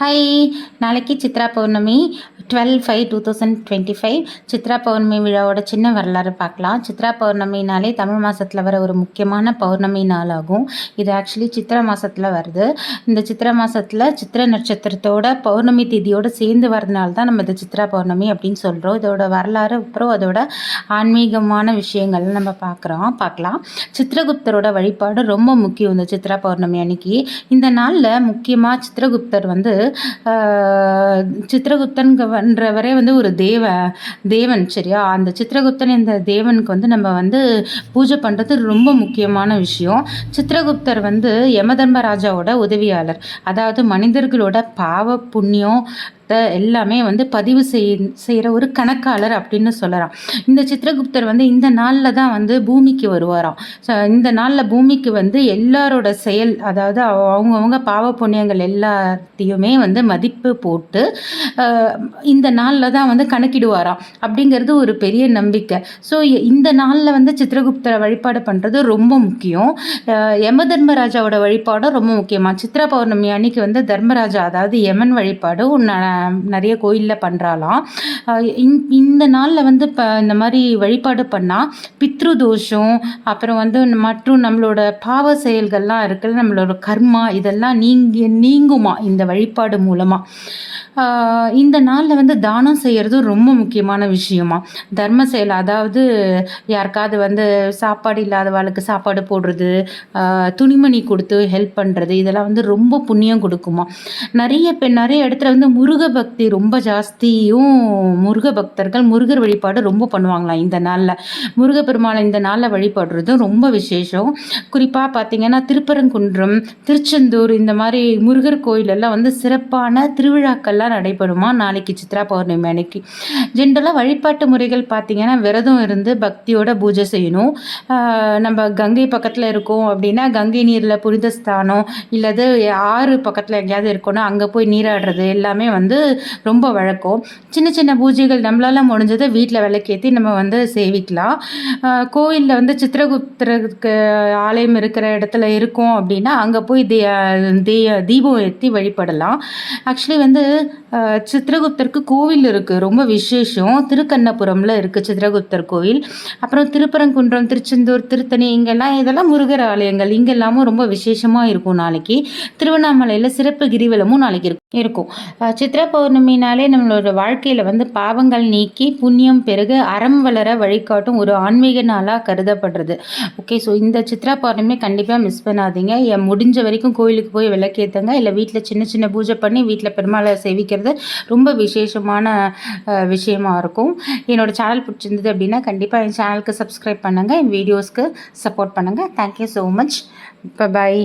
Hi நாளைக்கு Chitra Pournami twelve five two thousand twenty five Chitra Pournami விழாவோட சின்ன வரலாறு பார்க்கலாம். சித்ரா பௌர்ணமினாலே தமிழ் மாதத்தில் வர ஒரு முக்கியமான பௌர்ணமி நாள் ஆகும் இது ஆக்சுவலி சித்திரை மாதத்தில் வருது. இந்த சித்திரை மாதத்தில் சித்திர நட்சத்திரத்தோட பௌர்ணமி திதியோடு சேர்ந்து வரதுனால தான் நம்ம இந்த சித்ரா பௌர்ணமி அப்படின்னு சொல்கிறோம் இதோட வரலாறு அப்புறம் அதோட ஆன்மீகமான விஷயங்கள் நம்ம பார்க்குறோம். பார்க்கலாம். சித்திரகுப்தரோட வழிபாடு ரொம்ப முக்கியம் இந்த சித்ரா பௌர்ணமி அன்னைக்கு. இந்த நாளில் முக்கியமாக சித்திரகுப்தர் வந்து சித்திரகுப்தன்கிறவரே வந்து ஒரு தேவ தேவன் சரியா? அந்த சித்திரகுப்தன் இந்த தேவனுக்கு வந்து நம்ம வந்து பூஜை பண்ணுறது ரொம்ப முக்கியமான விஷயம். சித்திரகுப்தர் வந்து யமதர்மராஜாவோட உதவியாளர். அதாவது மனிதர்களோட பாவ புண்ணியம் த- எல்லாமே வந்து பதிவு செய் செய்கிற ஒரு கணக்காளர் அப்படின்னு சொல்லலாம். இந்த சித்திரகுப்தர் வந்து இந்த நாளில் தான் வந்து பூமிக்கு வருவாராம். ஸோ இந்த நாளில் பூமிக்கு வந்து எல்லாரோட செயல் அதாவது அவ- பாவ புண்ணியங்கள் எல்லாத்தையுமே வந்து மதிப்பு போட்டு இந்த நாளில் தான் வந்து கணக்கிடுவாராம் அப்படிங்கிறது ஒரு பெரிய நம்பிக்கை. ஸோ இந்த நாளில் வந்து சித்திரகுப்தரை வழிபாடு பண்ணுறது ரொம்ப முக்கியம். யம தர்மராஜாவோட வழிபாடும் ரொம்ப முக்கியமாக சித்ரா பௌர்ணமி அன்னைக்கு வந்து தர்மராஜா அதாவது யமன் வழிபாடு ந- நிறைய கோயிலில் பண்ணுறாலாம் இந்த நாளில் வந்து இப்போ இந்த மாதிரி வழிபாடு பண்ணால் பித்ரு தோஷம் அப்புறம் வந்து மற்றும் நம்மளோட பாவ செயல்கள்லாம் இருக்குல்ல நம்மளோட கர்மா இதெல்லாம் நீங்கி நீங்குமா இந்த வழிபாடு மூலமாக இந்த நாளில் வந்து தானம் செய்கிறது ரொம்ப முக்கியமான விஷயமா? தர்ம செயல் அதாவது யாருக்காவது வந்து சாப்பாடு இல்லாதவாளுக்கு சாப்பாடு போடுறது துணிமணி கொடுத்து ஹெல்ப் பண்ணுறது இதெல்லாம் வந்து ரொம்ப புண்ணியம் கொடுக்குமா? நிறைய பேர் நிறைய இடத்துல வந்து முருக பக்தி ரொம்ப ஜாஸ்தியும் முருக பக்தர்கள் முருகர் வழிபாடு ரொம்ப பண்ணுவாங்களாம் இந்த நாளில்? முருகப்பெருமாளை இந்த நாளில் வழிபடுறதும் ரொம்ப விசேஷம். குறிப்பாக பார்த்தீங்கன்னா திருப்பரங்குன்றம் திருச்செந்தூர் இந்த மாதிரி முருகர் கோயிலெல்லாம் வந்து சிறப்பான திருவிழாக்கள்லாம் நடைபெறுமா? நாளைக்கு சித்ரா பௌர்ணமி அன்னைக்கு. ஜென்ரலாக வழிபாட்டு முறைகள் பார்த்தீங்கன்னா விரதம் இருந்து பக்தியோட பூஜை செய்யணும். நம்ம கங்கை பக்கத்தில் இருக்கோம் அப்படின்னா கங்கை நீரில் புனித ஸ்தானம் இல்லது ஆறு பக்கத்தில் எங்கேயாவது இருக்கணும் அங்கே போய் நீராடுறது எல்லாமே வந்து ரொம்ப வழக்கம். சின்ன சின்ன பூஜைகள் நம்மளால முடிஞ்சதை வீட்டில் விளக்கேற்றி நம்ம வந்து சேவிக்கலாம். கோவிலில் வந்து சித்திரகுப்தருக்கு ஆலயம் இருக்கிற இடத்துல இருக்கோம் அப்படின்னா அங்கே போய் தீ தீபம் ஏற்றி வழிபடலாம். ஆக்சுவலி வந்து சித்திரகுப்தருக்கு கோவில் இருக்குது ரொம்ப விசேஷம். திருக்கண்ணபுரமில் இருக்குது சித்திரகுப்தர் கோவில். அப்புறம் திருப்பரங்குன்றம் திருச்செந்தூர் திருத்தணி இங்கெல்லாம் இதெல்லாம் முருகர் ஆலயங்கள். இங்கெல்லாமும் ரொம்ப விசேஷமாக இருக்கும் நாளைக்கு. திருவண்ணாமலையில் சிறப்பு கிரிவலமும் நாளைக்கு இருக்கும். இருக்கும் சித்திர பௌர்ணமினாலே நம்மளோட வாழ்க்கையில் வந்து பாவங்கள் நீக்கி புண்ணியம் பெருக அறம் வளர வழிகாட்டும் ஒரு ஆன்மீக நாளாக கருதப்படுறது. ஓகே ஸோ இந்த சித்ரா பௌர்ணமி கண்டிப்பாக மிஸ் பண்ணாதீங்க. என் முடிஞ்ச வரைக்கும் கோயிலுக்கு போய் விளக்கேற்றுங்க இல்லை வீட்டில் சின்ன சின்ன பூஜை பண்ணி வீட்டில் பெருமாளை சேவிக்கிறது ரொம்ப விசேஷமான விஷயமா இருக்கும். என்னோடய சேனல் பிடிச்சிருந்தது அப்படின்னா கண்டிப்பாக என் சேனலுக்கு சப்ஸ்கிரைப் பண்ணுங்கள் என் வீடியோஸ்க்கு சப்போர்ட் பண்ணுங்கள் தேங்க்யூ ஸோ மச் பாய்